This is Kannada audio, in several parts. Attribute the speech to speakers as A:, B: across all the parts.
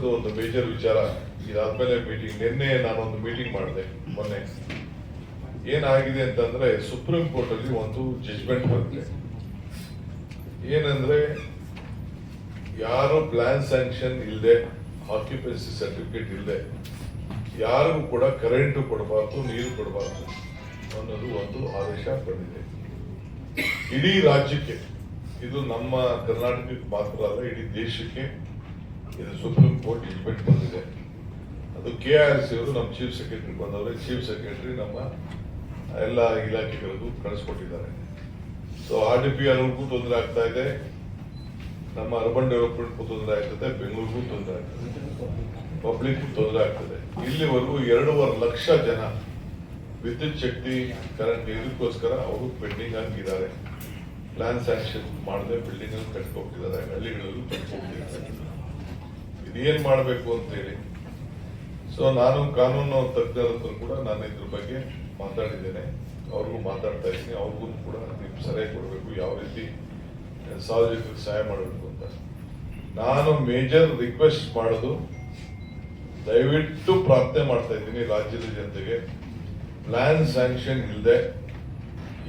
A: ದಿವಸದ ಒಂದು ಮೇಜರ್ ವಿಚಾರ ಇದಾದ್ಮೇಲೆ ಮೀಟಿಂಗ್ ನಿನ್ನೆ ನಾನೊಂದು ಮೀಟಿಂಗ್ ಮಾಡಿದೆ ಮೊನ್ನೆ. ಏನಾಗಿದೆ ಅಂತಂದ್ರೆ ಸುಪ್ರೀಂ ಕೋರ್ಟ್ ಅಲ್ಲಿ ಒಂದು ಜಜ್ಮೆಂಟ್ ಬಂದಿದೆ. ಏನಂದ್ರೆ ಯಾರು ಪ್ಲಾನ್ ಸ್ಯಾಂಕ್ಷನ್ ಇಲ್ಲದೆ ಆಕ್ಯುಪೆನ್ಸಿ ಸರ್ಟಿಫಿಕೇಟ್ ಇಲ್ಲದೆ ಯಾರಿಗೂ ಕೂಡ ಕರೆಂಟ್ ಕೊಡಬಾರ್ದು, ನೀರು ಕೊಡಬಾರ್ದು ಅನ್ನೋದು ಒಂದು ಆದೇಶ ಬಂದಿದೆ. ಇಡೀ ರಾಜ್ಯಕ್ಕೆ, ಇದು ನಮ್ಮ ಕರ್ನಾಟಕಕ್ಕೆ ಮಾತ್ರ ಅಲ್ಲ, ಇಡೀ ದೇಶಕ್ಕೆ ಇದು ಸುಪ್ರೀಂ ಕೋರ್ಟ್ ಜಡ್ಜ್ಮೆಂಟ್ ಬಂದಿದೆ. ಅದು ಕೆ ಆರ್ ಸಿ ಅವರು ನಮ್ಮ ಚೀಫ್ ಸೆಕ್ರೆಟರಿ ಬಂದವರೇ. ಚೀಫ್ ಸೆಕ್ರೆಟರಿ ನಮ್ಮ ಎಲ್ಲ ಇಲಾಖೆಗಳಿಗೂ ಕಳಿಸ್ಕೊಟ್ಟಿದ್ದಾರೆ. ಸೊ ಆರ್ ಡಿ ಪಿ ಅವ್ರಿಗೂ ತೊಂದರೆ ಆಗ್ತಾ ಇದೆ. ನಮ್ಮ ಅರ್ಬನ್ ಡೆವಲಪ್ಮೆಂಟ್ಗೂ ತೊಂದರೆ ಆಗ್ತದೆ. ಬೆಂಗಳೂರಿಗೂ ತೊಂದರೆ ಆಗ್ತದೆ. ಪಬ್ಲಿಕ್ ತೊಂದರೆ ಆಗ್ತದೆ. ಇಲ್ಲಿವರೆಗೂ ಎರಡೂವರೆ ಲಕ್ಷ ಜನ ವಿದ್ಯುತ್ ಶಕ್ತಿ ಕರೆಂಟ್ ಇದಕ್ಕೋಸ್ಕರ ಅವರು ಪೆಂಡಿಂಗ್ ಆಗಿದ್ದಾರೆ ಪ್ಲಾನ್ ಸ್ಯಾಂಕ್ಷನ್ ಮಾಡದೆ ಬಿಲ್ಡಿಂಗ್ ಅಲ್ಲಿ ಕಟ್ಕೋಗ್ತಿದ್ದಾರೆ ಹಳ್ಳಿಗಳಲ್ಲೂ ಕಟ್ಕೊಟ್ಟಿದ್ದಾರೆ ಏನ್ ಮಾಡಬೇಕು ಅಂತೇಳಿ. ಸೊ ನಾನು ಕಾನೂನು ತಜ್ಞರ ಹತ್ರ ಕೂಡ ನಾನು ಇದ್ರ ಬಗ್ಗೆ ಮಾತಾಡಿದ್ದೇನೆ. ಅವ್ರಿಗೂ ಮಾತಾಡ್ತಾ ಇದ್ದೀನಿ. ಅವ್ರಿಗೂ ಕೂಡ ನೀವು ಸಲಹೆ ಕೊಡಬೇಕು, ಯಾವ ರೀತಿ ಸಾರ್ವಜನಿಕರಿಗೆ ಸಹಾಯ ಮಾಡಬೇಕು ಅಂತ. ನಾನು ಮೇಜರ್ ರಿಕ್ವೆಸ್ಟ್ ಮಾಡೋದು, ದಯವಿಟ್ಟು ಪ್ರಾರ್ಥನೆ ಮಾಡ್ತಾ ಇದ್ದೀನಿ ರಾಜ್ಯದ ಜನತೆಗೆ. ಪ್ಲಾನ್ ಸ್ಯಾಂಕ್ಷನ್ ಇಲ್ಲದೆ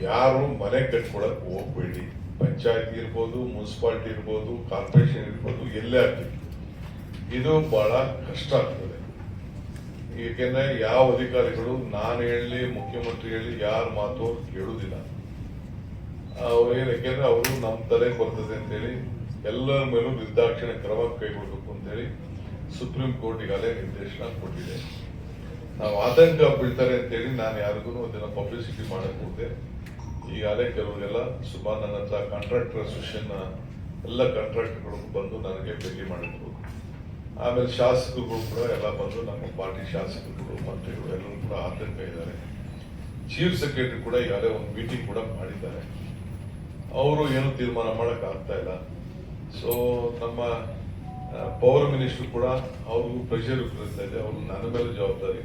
A: ಯಾರು ಮನೆ ಕಟ್ಕೊಳಕ್ ಹೋಗ್ಬೇಡಿ. ಪಂಚಾಯತ್ ಇರ್ಬೋದು, ಮುನ್ಸಿಪಾಲ್ಟಿ ಇರ್ಬೋದು ಕಾರ್ಪೊರೇಷನ್ ಇರ್ಬೋದು, ಎಲ್ಲೇ ಆಗ್ಲಿ. ಇದು ಬಹಳ ಕಷ್ಟ ಆಗ್ತದೆ. ಏಕೆಂದ್ರೆ ಯಾವ ಅಧಿಕಾರಿಗಳು ನಾನು ಹೇಳಿ, ಮುಖ್ಯಮಂತ್ರಿ ಹೇಳಿ ಯಾರ ಮಾತು ಕೇಳುವುದಿಲ್ಲ ಅವ್ರು ಏನ್ ಯಾಕೆಂದ್ರೆ ಅವರು ನಮ್ಮ ತಲೆ ಬರ್ತದೆ ಅಂತೇಳಿ, ಎಲ್ಲರ ಮೇಲೂ ನಿರ್ದಾಕ್ಷಿಣ್ಯ ಕ್ರಮ ಕೈಗೊಳ್ಳಬೇಕು ಅಂತೇಳಿ ಸುಪ್ರೀಂ ಕೋರ್ಟ್ ಈಗಾಗಲೇ ನಿರ್ದೇಶನ ಕೊಟ್ಟಿದೆ. ನಾವು ಆತಂಕ ಬೀಳ್ತಾರೆ ಅಂತೇಳಿ ನಾನು ಯಾರಿಗೂ ಅದನ್ನ ಪಬ್ಲಿಸಿಟಿ ಮಾಡಕ್ಕೆ ಹೋದೆ. ಈಗಾಗಲೇ ಕೆಲವರೆಲ್ಲ ಸುಮಾರು ನನ್ನ ಹತ್ರ ಕಾಂಟ್ರಾಕ್ಟರ್ ಅಸೋಸಿಯೇಷನ್ ಎಲ್ಲ ಕಾಂಟ್ರಾಕ್ಟರ್ಗಳು ಬಂದು ನನಗೆ ಭೇಟಿ ಮಾಡಿದ್ರು. ಆಮೇಲೆ ಶಾಸಕರುಗಳು ಕೂಡ ಎಲ್ಲ ಬಂದು ನಮ್ಮ ಪಾರ್ಟಿ ಶಾಸಕರುಗಳು ಮಂತ್ರಿಗಳು ಎಲ್ಲರೂ ಕೂಡ ಆತಂಕ ಇದ್ದಾರೆ. ಚೀಫ್ ಸೆಕ್ರೆಟರಿ ಕೂಡ ಈಗಾಗಲೇ ಒಂದು ಮೀಟಿಂಗ್ ಕೂಡ ಮಾಡಿದ್ದಾರೆ. ಅವರು ಏನು ತೀರ್ಮಾನ ಮಾಡಕ್ ಆಗ್ತಾ ಇಲ್ಲ. ಸೊ ನಮ್ಮ ಪವರ್ ಮಿನಿಸ್ಟರ್ ಕೂಡ ಅವ್ರಿಗೂ ಪ್ರೆಷರ್ ಇರ್ತಾ ಇದೆ ಅವರು ನನ್ನ ಮೇಲೆ ಜವಾಬ್ದಾರಿ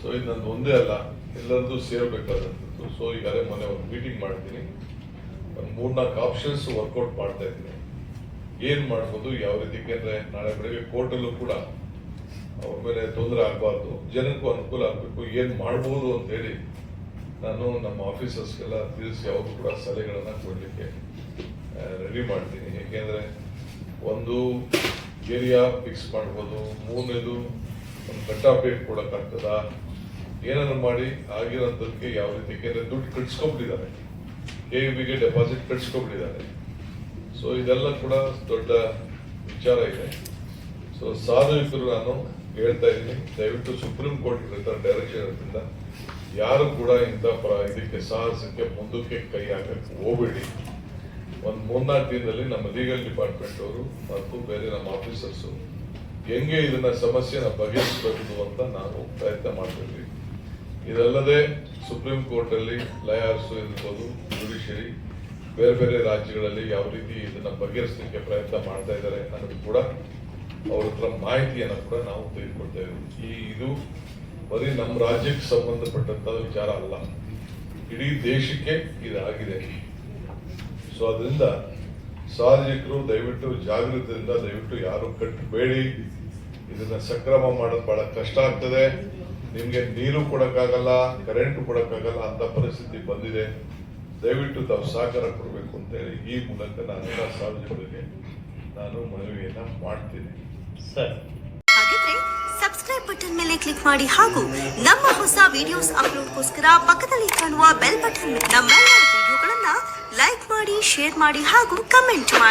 A: ಸೊ ಇದು ನಂದು ಒಂದೇ ಅಲ್ಲ, ಎಲ್ಲರದ್ದು ಸೇರ್ಬೇಕಾದಂಥದ್ದು. ಸೊ ಈಗಾಗಲೇ ಮೊನ್ನೆ ಒಂದು ಮೀಟಿಂಗ್ ಮಾಡ್ತೀನಿ ಒಂದು ಮೂರ್ನಾಲ್ಕು ಆಪ್ಷನ್ಸ್ ವರ್ಕೌಟ್ ಮಾಡ್ತಾ ಇದ್ದೀನಿ. ಏನ್ ಮಾಡ್ಬೋದು? ಯಾವ ರೀತಿ ಕೇಂದ್ರ ನಾಳೆ ಬೆಳಗ್ಗೆ ಕೋರ್ಟಲ್ಲೂ ಕೂಡ ಅವ್ರ ಮೇಲೆ ತೊಂದರೆ ಆಗಬಾರ್ದು. ಜನಕ್ಕೂ ಅನುಕೂಲ ಆಗಬೇಕು. ಏನ್ ಮಾಡ್ಬೋದು ಅಂತ ಹೇಳಿ ನಾನು ನಮ್ಮ ಆಫೀಸರ್ಸ್ಗೆಲ್ಲ ತಿಳಿಸಿ ಅವರು ಕೂಡ ಸಲಹೆಗಳನ್ನ ಕೊಡ್ಲಿಕ್ಕೆ ರೆಡಿ ಮಾಡ್ತೀನಿ. ಏಕೆಂದ್ರೆ ಒಂದು ಏರಿಯಾ ಫಿಕ್ಸ್ ಮಾಡ್ಬೋದು. ಮೂರನೇದು ಒಂದು ಕಟ್ ಆಫ್ ಏಟ್ ಕೊಡಕ್ಕಾಗ್ತದ ಏನಾದ್ರು ಮಾಡಿ ಆಗಿರೋಂಥದ್ದಕ್ಕೆ ಯಾವ ರೀತಿ ಯಾಕೆಂದ್ರೆ ದುಡ್ಡು ಕಟ್ಸ್ಕೊಂಡ್ಬಿಟ್ಟಿದ್ದಾರೆ. ಕೆ ಬಿಗೆ ಡೆಪಾಸಿಟ್ ಕಟ್ಸ್ಕೊಂಡ್ಬಿಟ್ಟಿದ್ದಾರೆ. ಸೊ ಇದೆಲ್ಲ ಕೂಡ ದೊಡ್ಡ ವಿಚಾರ ಇದೆ. ಸೊ ಸಾರ್ವಜನಿಕರು ನಾನು ಹೇಳ್ತಾ ಇದ್ದೀನಿ, ದಯವಿಟ್ಟು ಸುಪ್ರೀಂ ಕೋರ್ಟ್ ಡೈರೆಕ್ಷನ್ ಇರೋದ್ರಿಂದ ಯಾರು ಕೂಡ ಇಂಥ ಇದಕ್ಕೆ ಸಾಹಸಕ್ಕೆ ಮುಂದಕ್ಕೆ ಕೈ ಹಾಕಕ್ಕೆ ಹೋಗಬೇಡಿ. ಒಂದು ಮೂರ್ನಾಲ್ಕು ದಿನದಲ್ಲಿ ನಮ್ಮ ಲೀಗಲ್ ಡಿಪಾರ್ಟ್ಮೆಂಟ್ ಅವರು ಮತ್ತು ಬೇರೆ ನಮ್ಮ ಆಫೀಸರ್ಸ್ ಹೆಂಗೆ ಇದನ್ನ ಸಮಸ್ಯೆನ ಬಗೆಹರಿಸಬೇಕು ಅಂತ ನಾವು ಪ್ರಯತ್ನ ಮಾಡ್ತೀವಿ ಇದಲ್ಲದೆ ಸುಪ್ರೀಂ ಕೋರ್ಟ್ ಅಲ್ಲಿ ಲಯಾರ್ಸು ಇರ್ಬೋದು ಜುಡಿಷರಿ ಬೇರೆ ಬೇರೆ ರಾಜ್ಯಗಳಲ್ಲಿ ಯಾವ ರೀತಿ ಇದನ್ನ ಬಗೆಹರಿಸಲಿಕ್ಕೆ ಪ್ರಯತ್ನ ಮಾಡ್ತಾ ಇದ್ದಾರೆ ಅನ್ನೋದು ಕೂಡ ಅವ್ರ ಹತ್ರ ಮಾಹಿತಿಯನ್ನು ಕೂಡ ನಾವು ತೆಗೆದುಕೊಳ್ತೇವೆ ಈ ಇದು ಬರೀ ನಮ್ಮ ರಾಜ್ಯಕ್ಕೆ ಸಂಬಂಧಪಟ್ಟಂತ ವಿಚಾರ ಅಲ್ಲ. ಇಡೀ ದೇಶಕ್ಕೆ ಇದಾಗಿದೆ ಸೊ ಅದರಿಂದ ಸಾರ್ವಜನಿಕರು ದಯವಿಟ್ಟು ಜಾಗೃತದಿಂದ ದಯವಿಟ್ಟು ಯಾರು ಕಟ್ಟಬೇಡಿ. ಇದನ್ನ ಸಕ್ರಮ ಮಾಡೋದು ಬಹಳ ಕಷ್ಟ ಆಗ್ತದೆ. ನಿಮ್ಗೆ ನೀರು ಕೊಡಕ್ಕಾಗಲ್ಲ ಕರೆಂಟ್ ಕೊಡಕ್ಕಾಗಲ್ಲ ಅಂತ ಪರಿಸ್ಥಿತಿ ಬಂದಿದೆ. ದಯವಿಟ್ಟು ತಾವು ಸಹಕಾರ ಕೊಡಬೇಕು ಅಂತ ಹೇಳಿ ಈ ಮೂಲಕ ನಾನೆಲ್ಲ ಸಾರ್ವಜನಿಕರಿಗೆ ನಾನು ಮನವಿಯನ್ನ ಮಾಡ್ತೀನಿ.
B: ಸರ್.
C: ಹಾಗಿದ್ರೆ ಸಬ್ಸ್ಕ್ರೈಬ್ ಬಟನ್ ಮೇಲೆ ಕ್ಲಿಕ್ ಮಾಡಿ ಹಾಗೂ ನಮ್ಮ ಹೊಸ ವಿಡಿಯೋಸ್ ಅಪ್ಲೋಡ್ಗೋಸ್ಕರ ಪಕ್ಕದಲ್ಲಿ ಕಾಣುವ ಬೆಲ್ ಬಟನ್ ನಮ್ಮೆಲ್ಲ ವಿಡಿಯೋಗಳನ್ನ ಲೈಕ್ ಮಾಡಿ ಶೇರ್ ಮಾಡಿ ಹಾಗೂ ಕಮೆಂಟ್ ಮಾಡಿ.